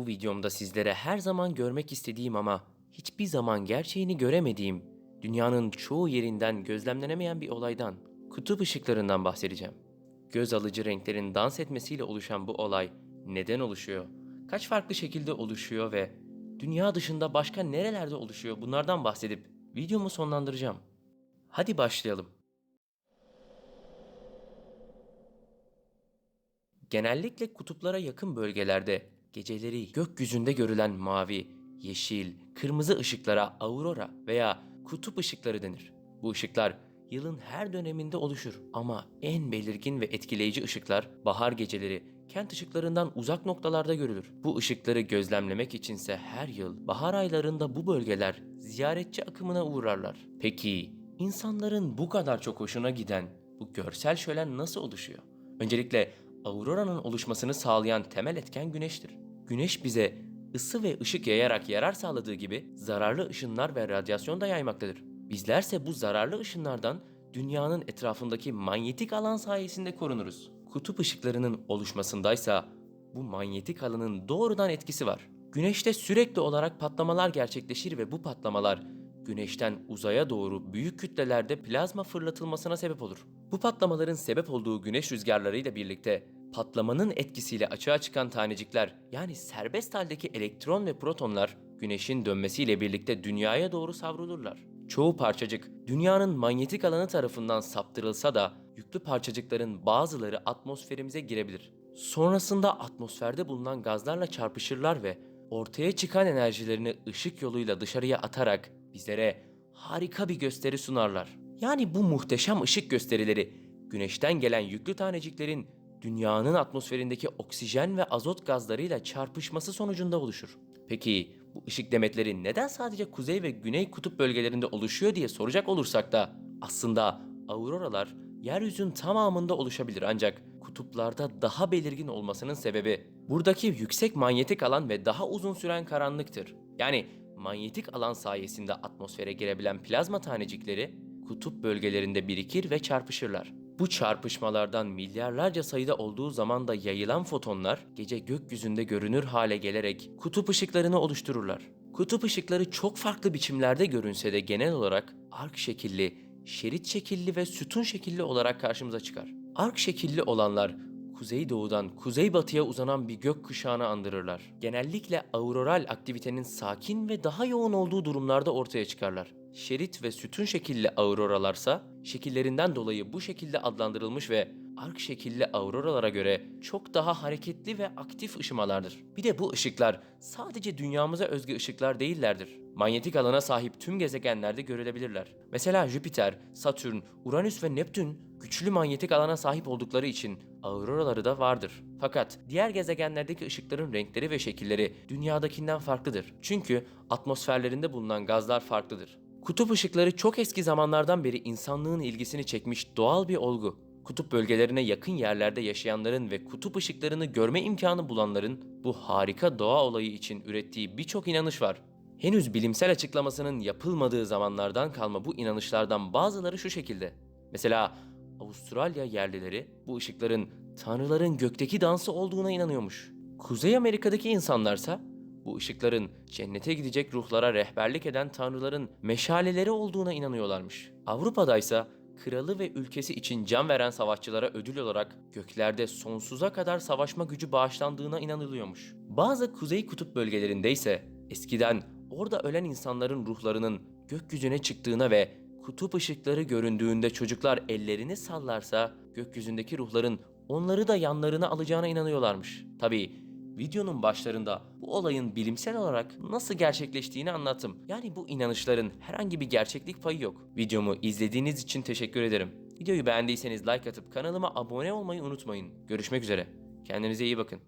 Bu videomda sizlere her zaman görmek istediğim ama hiçbir zaman gerçeğini göremediğim, dünyanın çoğu yerinden gözlemlenemeyen bir olaydan, kutup ışıklarından bahsedeceğim. Göz alıcı renklerin dans etmesiyle oluşan bu olay neden oluşuyor? Kaç farklı şekilde oluşuyor ve dünya dışında başka nerelerde oluşuyor? Bunlardan bahsedip videomu sonlandıracağım. Hadi başlayalım. Genellikle kutuplara yakın bölgelerde geceleri gökyüzünde görülen mavi, yeşil, kırmızı ışıklara aurora veya kutup ışıkları denir. Bu ışıklar yılın her döneminde oluşur ama en belirgin ve etkileyici ışıklar bahar geceleri kent ışıklarından uzak noktalarda görülür. Bu ışıkları gözlemlemek içinse her yıl bahar aylarında bu bölgeler ziyaretçi akımına uğrarlar. Peki insanların bu kadar çok hoşuna giden bu görsel şölen nasıl oluşuyor? Öncelikle auroranın oluşmasını sağlayan temel etken güneştir. Güneş bize ısı ve ışık yayarak yarar sağladığı gibi zararlı ışınlar ve radyasyon da yaymaktadır. Bizlerse bu zararlı ışınlardan dünyanın etrafındaki manyetik alan sayesinde korunuruz. Kutup ışıklarının oluşmasındaysa bu manyetik alanın doğrudan etkisi var. Güneşte sürekli olarak patlamalar gerçekleşir ve bu patlamalar güneşten uzaya doğru büyük kütlelerde plazma fırlatılmasına sebep olur. Bu patlamaların sebep olduğu güneş rüzgarlarıyla birlikte patlamanın etkisiyle açığa çıkan tanecikler yani serbest haldeki elektron ve protonlar güneşin dönmesiyle birlikte dünyaya doğru savrulurlar. Çoğu parçacık dünyanın manyetik alanı tarafından saptırılsa da yüklü parçacıkların bazıları atmosferimize girebilir. Sonrasında atmosferde bulunan gazlarla çarpışırlar ve ortaya çıkan enerjilerini ışık yoluyla dışarıya atarak bizlere harika bir gösteri sunarlar. Yani bu muhteşem ışık gösterileri güneşten gelen yüklü taneciklerin dünyanın atmosferindeki oksijen ve azot gazlarıyla çarpışması sonucunda oluşur. Peki bu ışık demetleri neden sadece kuzey ve güney kutup bölgelerinde oluşuyor diye soracak olursak da aslında auroralar yeryüzünün tamamında oluşabilir ancak kutuplarda daha belirgin olmasının sebebi buradaki yüksek manyetik alan ve daha uzun süren karanlıktır. Yani manyetik alan sayesinde atmosfere girebilen plazma tanecikleri kutup bölgelerinde birikir ve çarpışırlar. Bu çarpışmalardan milyarlarca sayıda olduğu zaman da yayılan fotonlar gece gökyüzünde görünür hale gelerek kutup ışıklarını oluştururlar. Kutup ışıkları çok farklı biçimlerde görünse de genel olarak ark şekilli, şerit şekilli ve sütun şekilli olarak karşımıza çıkar. Ark şekilli olanlar kuzeydoğudan kuzeybatıya uzanan bir gök kuşağını andırırlar. Genellikle auroral aktivitenin sakin ve daha yoğun olduğu durumlarda ortaya çıkarlar. Şerit ve sütun şekilli auroralarsa şekillerinden dolayı bu şekilde adlandırılmış ve ark şekilli auroralara göre çok daha hareketli ve aktif ışımalardır. Bir de bu ışıklar sadece dünyamıza özgü ışıklar değillerdir. Manyetik alana sahip tüm gezegenlerde görülebilirler. Mesela Jüpiter, Satürn, Uranüs ve Neptün güçlü manyetik alana sahip oldukları için auroraları da vardır. Fakat diğer gezegenlerdeki ışıkların renkleri ve şekilleri dünyadakinden farklıdır. Çünkü atmosferlerinde bulunan gazlar farklıdır. Kutup ışıkları çok eski zamanlardan beri insanlığın ilgisini çekmiş doğal bir olgu. Kutup bölgelerine yakın yerlerde yaşayanların ve kutup ışıklarını görme imkanı bulanların bu harika doğa olayı için ürettiği birçok inanış var. Henüz bilimsel açıklamasının yapılmadığı zamanlardan kalma bu inanışlardan bazıları şu şekilde. Mesela Avustralya yerlileri bu ışıkların tanrıların gökteki dansı olduğuna inanıyormuş. Kuzey Amerika'daki insanlarsa bu ışıkların cennete gidecek ruhlara rehberlik eden tanrıların meşaleleri olduğuna inanıyorlarmış. Avrupa'daysa kralı ve ülkesi için can veren savaşçılara ödül olarak göklerde sonsuza kadar savaşma gücü bağışlandığına inanılıyormuş. Bazı kuzey kutup bölgelerinde ise eskiden orada ölen insanların ruhlarının gökyüzüne çıktığına ve kutup ışıkları göründüğünde çocuklar ellerini sallarsa gökyüzündeki ruhların onları da yanlarına alacağına inanıyorlarmış. Tabii Videonun başlarında bu olayın bilimsel olarak nasıl gerçekleştiğini anlattım. Yani bu inanışların herhangi bir gerçeklik payı yok. Videomu izlediğiniz için teşekkür ederim. Videoyu beğendiyseniz like atıp kanalıma abone olmayı unutmayın. Görüşmek üzere. Kendinize iyi bakın.